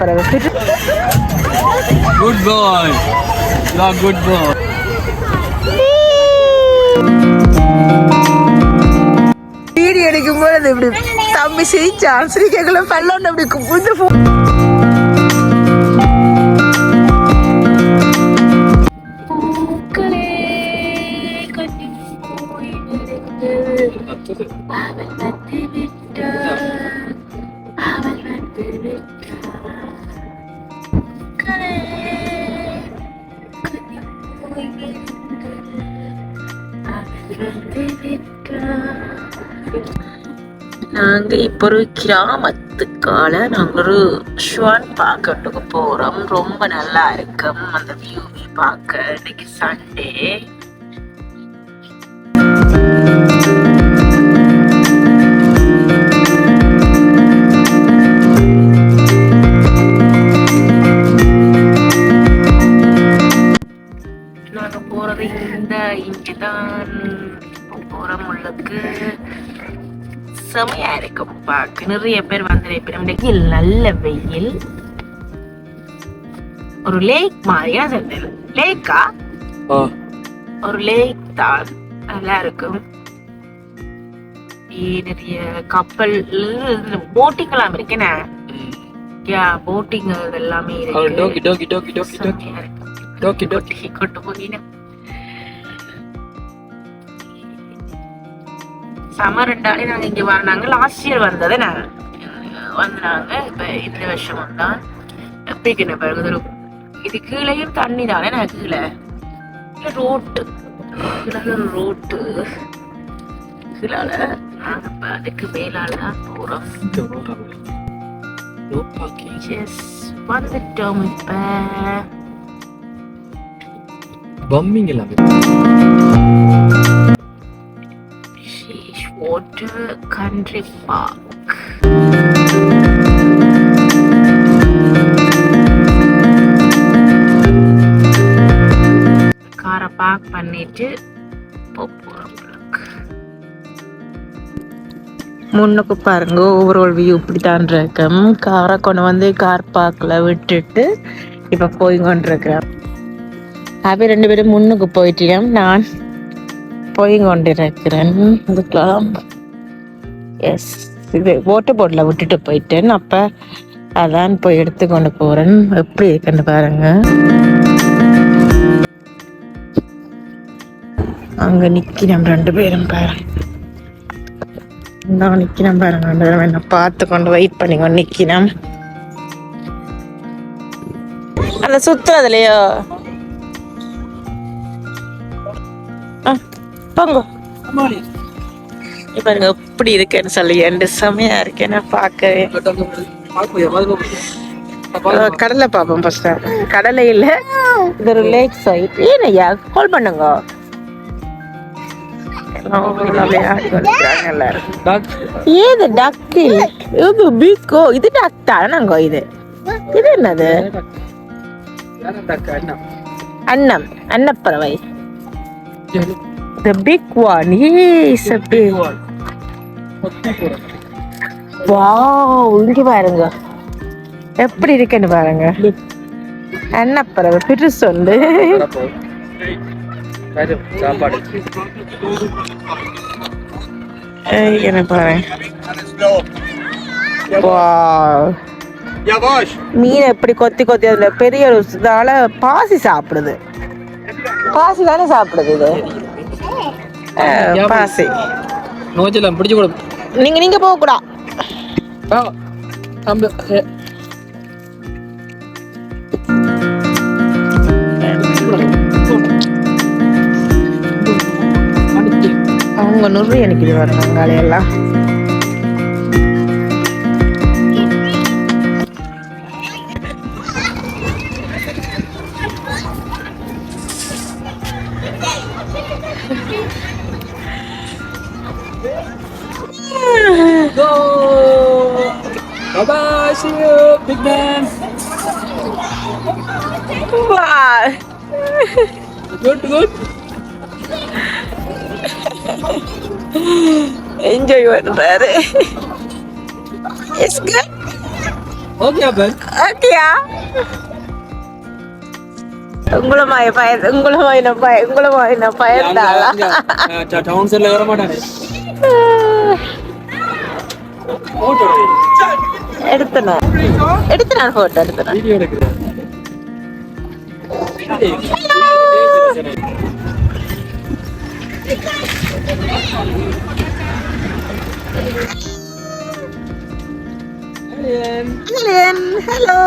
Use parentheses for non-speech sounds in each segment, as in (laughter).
அன்னப்பறவை good bye good பாய் video எடுக்கும் போது இப்படி தம்பி சிரிச்சான் சிரிக்கக்குள்ள பல்லோண்டு அப்படி கும்பிட்டு போ நாங்க இப்போ ஒரு கிராமத்துக்கால நாங்க ஒரு ஷுவான் பார்க்கறதுக்கு போறோம். ரொம்ப நல்லா இருக்கும். அந்த வியூவை பார்க்க. இன்னைக்கு சண்டே உள்ளுக்கு செமையா இருக்கும் பார்க்க நிறைய பேர் வந்திருப்போம் இன்னைக்கு நல்ல வெயில். ஒரு லேக் மாதிரியா சொன்னேன் லேக்கா ஒரு லேக் தான். நல்லா இருக்கும். நிறைய கப்பல் போட்டிங் எல்லாம் இருக்கேனே யா போட்டிங் எல்லாமே டோக்கி இருக்கு டோக்கி டோக்கி டோக்கி டோக்கி செமையா இருக்கும். டோக்கி டோக்கி. கொட்டி கொண்டு போனீங்க சம்மர் ரெண்டாலே நாங்க இங்க வந்தாங்க லாஸ்ட் இயர் வந்தது நான் வந்தாங்க இப்ப இந்த வருஷம் தான் எப்படிக்கு பாருங்க இது ஒரு- இது கீழேயும் தண்ணி தானே நான் கீழே? ரோட்டு கீழே ஒரு ரோட்டு கீழால நாங்க இப்ப அதுக்கு மேலால தான் எஸ் வந்துட்டோம் இப்ப. பம்மிங் எல்லாமே Water Country Park. காரை பார்க் பண்ணிட்டு முன்னுக்கு பாருங்க ஓவரால் வியூ இப்படித்தான் இருக்கும். காரை கொண்டு வந்து கார் பார்க்கில் விட்டுட்டு இப்போ போய் கொண்டிருக்கிறேன் அப்படியே ரெண்டு பேரும் முன்னுக்கு போயிட்டேன் நான் போய் கொண்டிருக்கிறேன். இதுக்கெல்லாம் எஸ் இது ஓட்டு போட்டில் விட்டுட்டு போயிட்டேன். அப்போ அதான் போய் எடுத்து கொண்டு போகிறேன் எப்படி இருக்குன்னு பாருங்க. அங்கே நிற்கிறோம் ரெண்டு பேரும் பாருங்க நான் நிற்கிறேன் பாருங்க ரெண்டு பேரும். என்ன பார்த்து கொண்டு வெயிட் பண்ணி கொண்டு நிற்கிறோம் அந்த சுற்றுறதுலையோ போங்க பாருங்க எப்படி இருக்கேன்னு சொல்லி ரெண்டு செமையா இருக்கேன்னு பார்க்கவே. கடலை பார்ப்போம் ஃபர்ஸ்ட் கடலை இல்ல இது ஒரு லேக் சைட் ஏனையா கால் பண்ணுங்க. ஏது டக்கு இது பிக்கோ இது டக் தானங்க இது? இது என்னது? அன்னம். அன்னப்பறவை. The big one. Yes, a big one. Wow, இங்க பாருங்க எப்படி இருக்குன்னு பாருங்க என்ன பறவை பெருசு உண்டு சாப்பாடு என்ன பாருங்க. மீன் எப்படி கொத்தி கொத்தி அதுல பெரிய ஒரு பாசி சாப்பிடுது பாசி தானே சாப்பிடுது இது பாசி. நோச்சலாம் பிடிச்சு கூட. நீங்க நீங்க போக கூடா. அவங்க நுறு எனக்கு இது வரும் அங்காலையெல்லாம் Go! Bye bye, see you, big man. Good, good. Enjoy பண்றாரு எஸ் ஓகே அப்ப ஓகேயா உங்களை மாய பய உங்களை மாயின பய உங்களை மாயின பயந்தாளா டவுன் சைட்ல வர மாட்டானே போட்டோ எடுத்தேன் எடுத்தேன் போட்டோ எடுத்தேன் வீடியோ எடுக்கிறேன் ஹலோ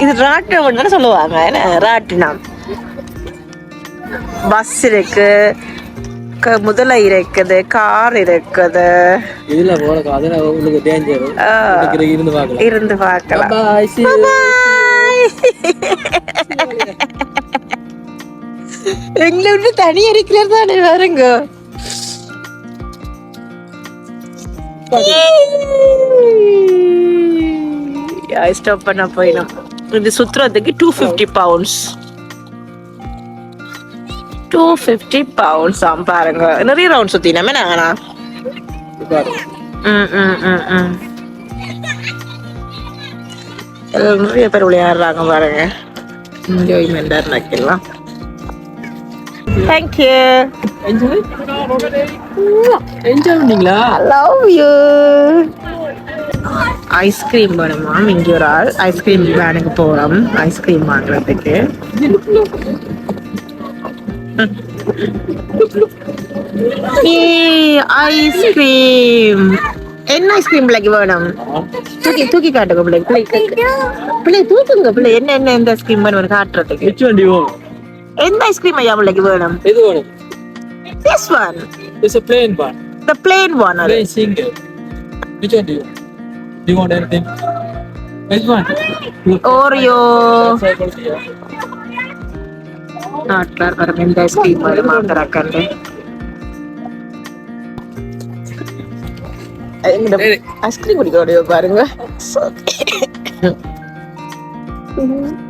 இது ராட்டினம் தானே சொல்லுவாங்க. என்ன? ராட்டினம் பஸ் இருக்கு. முதலை இருக்குது. கார் இருக்குது. இதுல போறக்கு அதுல உங்களுக்கு டேஞ்சர் இருந்து பார்க்கலாம். இருந்து பார்க்கலாம். (laughs) எங்களை விட்டு தனி இருக்கிறது தானே வருங்க ஸ்டாப் பண்ண போயிடும். இது சுத்துறதுக்கு two fifty pounds two fifty pounds ஆம் பாருங்க. நிறைய ரவுண்ட் சுத்தினமே நாங்கண்ணா. ம் ம் ம் ம். நிறைய பேர் விளையாடுறாங்க பாருங்க. என்ஜாய்மெண்டாக இருக்கலாம் தேங்க்யூ என்ஜாய் என்ஜாய் பண்ணீங்களா லவ் யூ ஐஸ்கிரீம் வேணுமா இங்கே ஒரு ஆள். ஐஸ்கிரீம் வேனுக்கு போகிறோம் ஐஸ்கிரீம் வாங்குறதுக்கு. ஐஸ்கிரீம் என்ன ஐஸ்கிரீம் பிள்ளைக்கு வேணும்? தூக்கி தூக்கி காட்டுங்க பிள்ளை. பிள்ளை பிள்ளை தூக்குங்க பிள்ளை. என்ன என்ன எந்த ஐஸ்கிரீம் வேணும்? காட்டுறதுக்கு. எந்த ஐஸ்கிரீம் ஐயா பிள்ளைக்கு வேணும்? எது வேணும்? This one. It's a plain one. The plain one. Plain it? single. Which one do you? Do you want anything? Which one? Oreo. Not bad, but I mean, നാട്ടുകാർ പറഞ്ഞു എന്റെ ഐസ്ക്രീം പോലെ മാത്രാക്കണ്ടേ ഐസ്ക്രീം കുടിക്കോടിയോ പാരുങ്ക (laughs)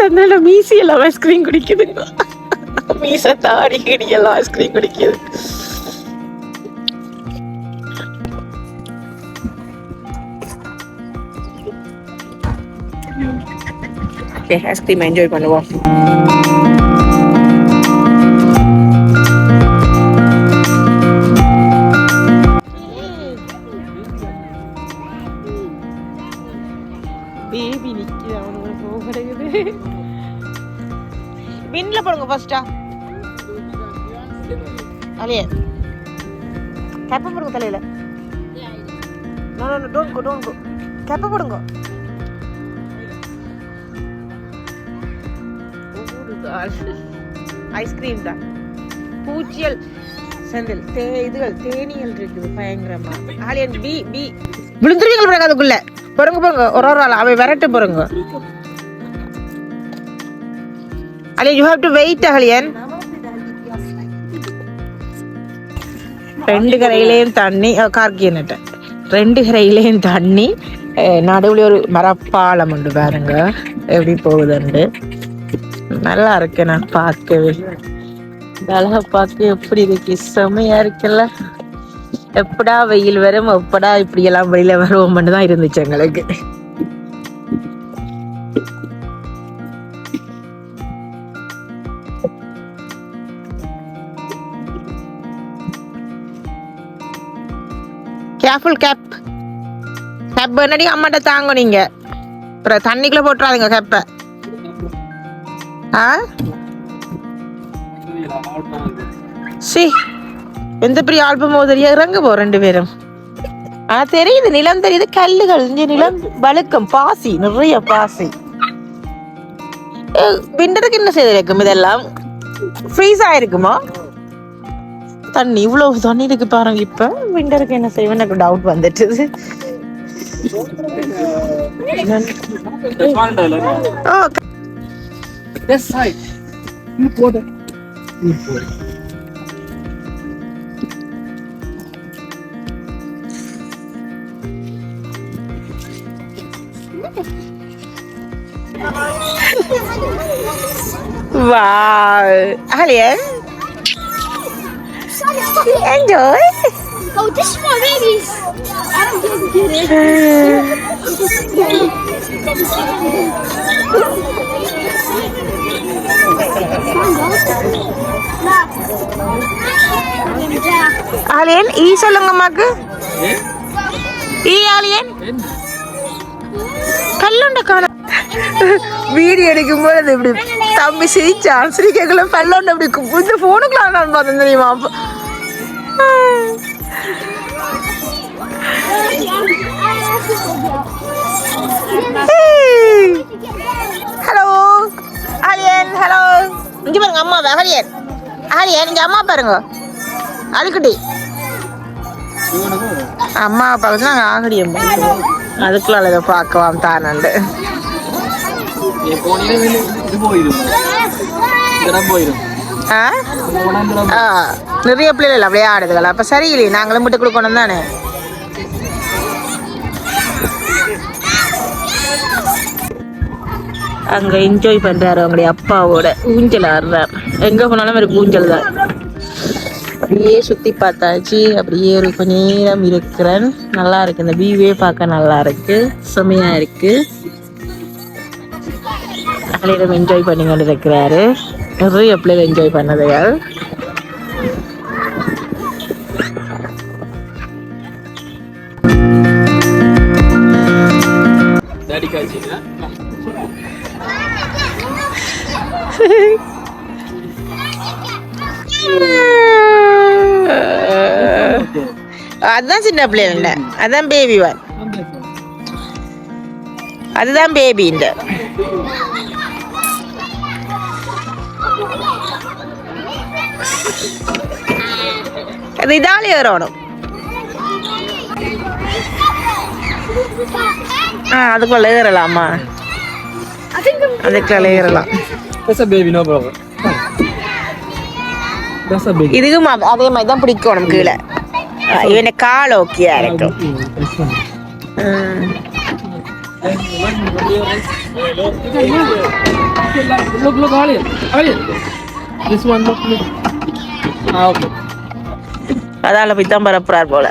சொன்னால முடியும் மீசி எல்லாம் ஐஸ்கிரீம் குடிக்குது மீச தாடி கிடி எல்லாம் ஐஸ்கிரீம் குடிக்குது. ஐஸ்கிரீம் என்ஜாய் பண்ணுவோம். ஃபஸ்ட்டா? போடுங்க ஃபர்ஸ்டா அலையே கேப்ப போடுங்க தலையில். No no don't go don't go கேப்ப போடுங்க. ஐஸ்கிரீம் தான். பூச்சியல் செந்தில் தே இதுகள் தேனியல் இருக்குது பயங்கரமா. Alien B B. விழுந்துருவீங்க பிறகு அதுக்குள்ள. பொறுங்க பொறுங்க ஒரு ஒரு ஆள் அவை விரட்டு பொறுங்க Aliyan you have to wait Aliyan ரெண்டு கரையிலையும் தண்ணி கார்கியன்ட்ட ரெண்டு கரையிலையும் தண்ணி. நடுவில் ஒரு மரப்பாலம் உண்டு பாருங்க. எப்படி போகுதுண்டு. நல்லா இருக்கு நான் பார்க்கவே. அழகா அழகை பார்க்க எப்படி இருக்கு? செமையா இருக்குல்ல. எப்படா வெயில் வரும் எப்படா இப்படி எல்லாம் வெளியில வருவோம்னு தான் இருந்துச்சு எங்களுக்கு. கேர்ஃபுல் கேப் கேப் என்னடி அம்மாட்ட தாங்க நீங்க? அப்புறம் தண்ணிக்குள்ள போட்டுறாதுங்க கேப்பை ஆ? சி எந்த பெரிய ஆல்பம் மோதலியா இறங்க போ ரெண்டு பேரும். ஆ தெரியுது. நிலம் தெரியுது. கல்லுகள் இந்த நிலம் வழுக்கம் பாசி நிறைய பாசி. விண்டருக்கு என்ன செய்திருக்கும் இதெல்லாம்? ஃப்ரீஸ் ஆயிருக்குமா? தண்ணி இவ்வளவு தண்ணி இருக்கு பாருங்க. இப்ப விண்டருக்கு என்ன செய்வேன்? எனக்கு டவுட் வந்துட்டுது. boy. Wow. Alien, enjoy. Oh, this is for babies. I don't get it. Alien ஈ சொல்லுங்க அம்மாக்கு ஈ ஆலியன் கல்லுண்ட காணும் வீடியோ எடுக்கும்போது அது இப்படி தம்பி சிரிச்சான் சிரிக்கக்குள்ள பல்லொண்டு அப்படி இந்த ஃபோனுக்குள்ள நான் பார்த்தேன் தெரியுமா ஹலோ ஆரியன் ஹலோ இங்கே பாருங்க அம்மா ஹரியன் ஆலியன் இங்கே அம்மா பாருங்க. அழுக்குட்டி அம்மா பார்த்து நாங்கள் ஆகடியம் அதுக்குள்ள இதை பார்க்கலாம் தானண்டு போயிடும் ஆ? ஆ நிறைய பிள்ளைகள் அப்படியே ஆடுதுகள். அப்போ சரியில்லையே நாங்களும் விட்டு கொடுக்கணும் தானே. அங்கே என்ஜாய் பண்ணுறாரு அவங்களுடைய அப்பாவோட. ஊஞ்சல் ஆடுறார். எங்கே போனாலும் அவருக்கு ஊஞ்சல் தான் அப்படியே சுற்றி பார்த்தாச்சு. அப்படியே ஒரு கொஞ்ச நேரம் இருக்கிறேன். நல்லா இருக்கு. இந்த வியூவே பார்க்க நல்லா இருக்கு. செமையாக இருக்கு. பிள்ளைகளும் என்ஜாய் பண்ணி கொண்டு இருக்கிறாரு நிறைய பிள்ளைகள் என்ஜாய் பண்ணதையால். டாடி காய்ச்சிங்களா அதுதான் சின்ன பிள்ளைங்க இல்ல அதான் பேபி வன் அதுதான் பேபி இந்த. அது இதாலே வரணும் ஆ அதுக்குள்ள ஏறலாமா? இதுக்கும் அதே மாதிரி தான் கீழே ஆ, இவனை கால் ஓகேயா இருக்கும் ம். Look, look, Alien. Alien. This one, look, look. Ah, okay. அதால போய் தான் பரப்புறார் போல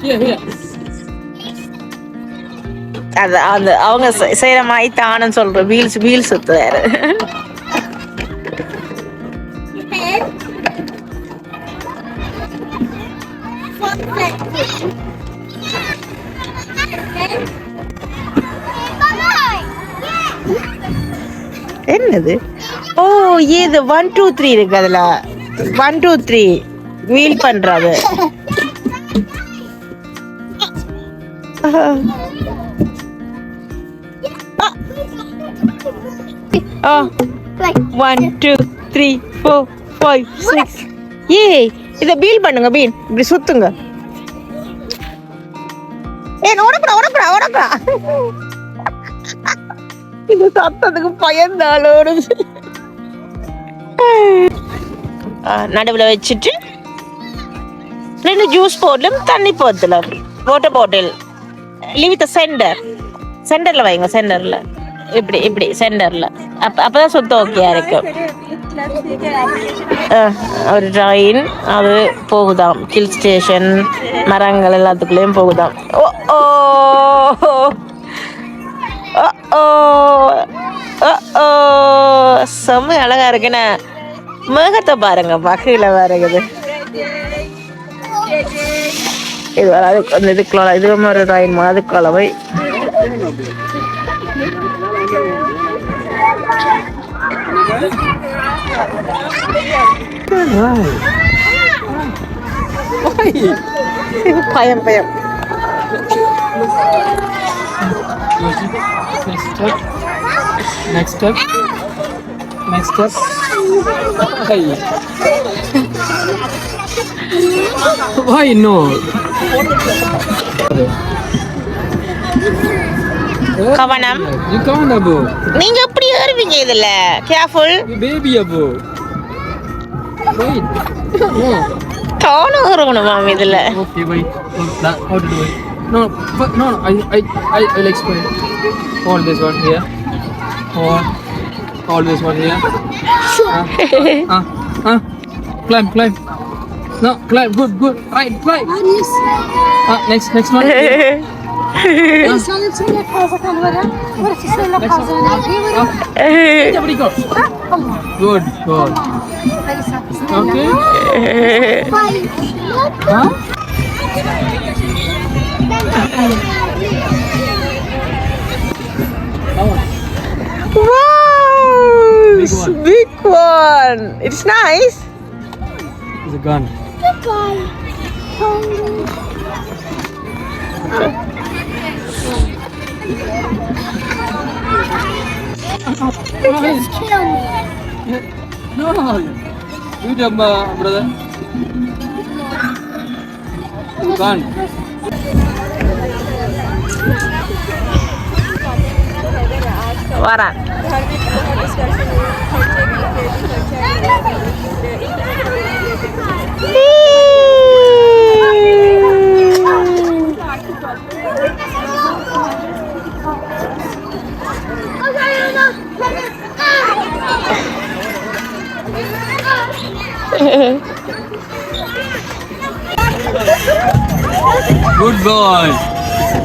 Here, here. அது அந்த அவங்க செ- செய்யற மாதிரி தானும் சொல்ற வீல்ஸ் வீல் சுத்துறாரு என்னது? ஓ இது ஒன் டூ த்ரீ இருக்கு அதுல. ஒன் டூ த்ரீ வீல் பண்றது. (laughs) ஆ. One two three four five six ஏ இதை பீல் பண்ணுங்க பீல் இப்படி சுத்துங்க. ஏ ஓடக்கூடா ஓடக்கூடா ஓடக்கூடா இது சத்தத்துக்கு பயந்தாலும் நடுவில் வச்சுட்டு ரெண்டு ஜூஸ் போடலும் தண்ணி போத்தலும் water bottle leave the center சென்டர்ல வைங்க சென்டர்ல இப்படி இப்படி சென்டர்ல அப்ப அப்பதான் சுத்தம் ஓகேயா இருக்கும் ஒரு ட்ரெயின் அது போகுதாம் ஹில் ஸ்டேஷன் மரங்கள் எல்லாத்துக்குள்ளேயும் போகுதாம் ஓ ஓ ஓ ஓ ஓ செம்ம அழகா இருக்குண்ணே மேகத்தை பாருங்க பகையில பாருங்குது இது வராது அந்த இதுக்குள்ள இது ஒரு மாதிரி அதுக்குள்ள போய் Aray. Ay! Payam, payam. Next step. Next step. Next step. Why no? Kawanam? Ikaw na bo. ஏறுவீங்க இதுல careful You baby, Abu. Wait. No. தானும் ஏறணும் மேம் இதுல Okay, wait. Oh, that, how to do it? No, but no, no, I, I, I, I'll explain. Hold this one here. Hold. Hold this one here. Ah, ah, ah. Climb, climb. No, climb. Good, good. Right, right. Ah, next, next one. (laughs) Good, good. Okay. Huh? Wow! Big one. Big one. It's nice. It's a gun. Goodbye. (laughs) Just kill me. No. You dumb uh, brother. You can't. What? Please. good boy.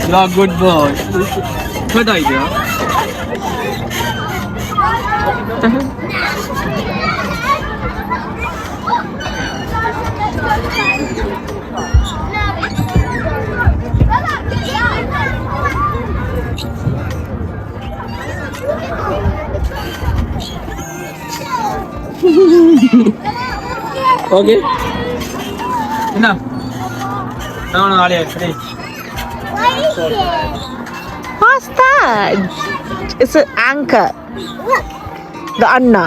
You're a good boy. Good idea. Uh-huh. Enough. No, no, Ali, ready. What's that? It's an anchor. The Anna.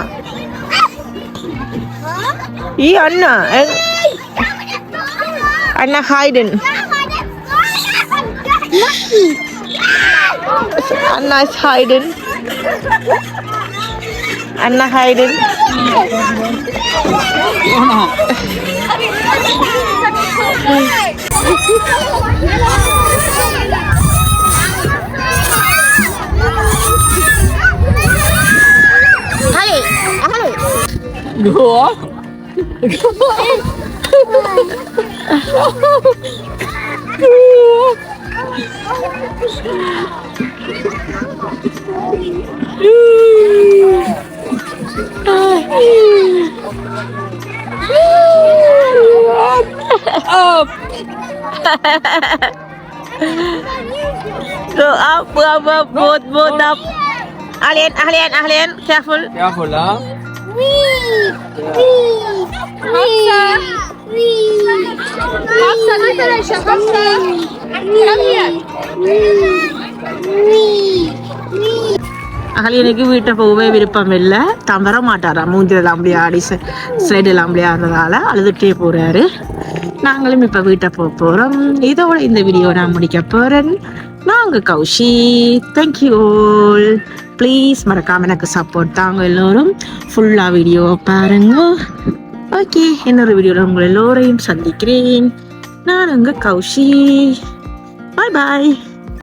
ഈ അണ്ണ അണ്ണ Hayden അണ്ണ is hiding Anna hi D Gua. Gua. (laughs) up. Up, up, up, boat, boat up. Alien, alien, alien. Careful. Careful, huh? Wee! Wee! Hafsa! Wee! Hafsa! Wee! அகலியனுக்கு வீட்டை போகவே விருப்பம் இல்லை தான் வர மாட்டாராம் மூஞ்சிலெல்லாம் அப்படியே ஆடி சைடெல்லாம் அப்படியே ஆடுறதால அழுதுகிட்டே போகிறாரு நாங்களும் இப்போ வீட்டை போக போகிறோம் இதோட இந்த வீடியோ நான் முடிக்க போகிறேன் நாங்கள் கௌஷி தேங்க்யூ ஆல் ப்ளீஸ் மறக்காம எனக்கு சப்போர்ட் தாங்க எல்லோரும் ஃபுல்லாக வீடியோ பாருங்க ஓகே இன்னொரு வீடியோவில் உங்கள் எல்லோரையும் சந்திக்கிறேன் நான் உங்கள் கௌஷி பாய் பாய்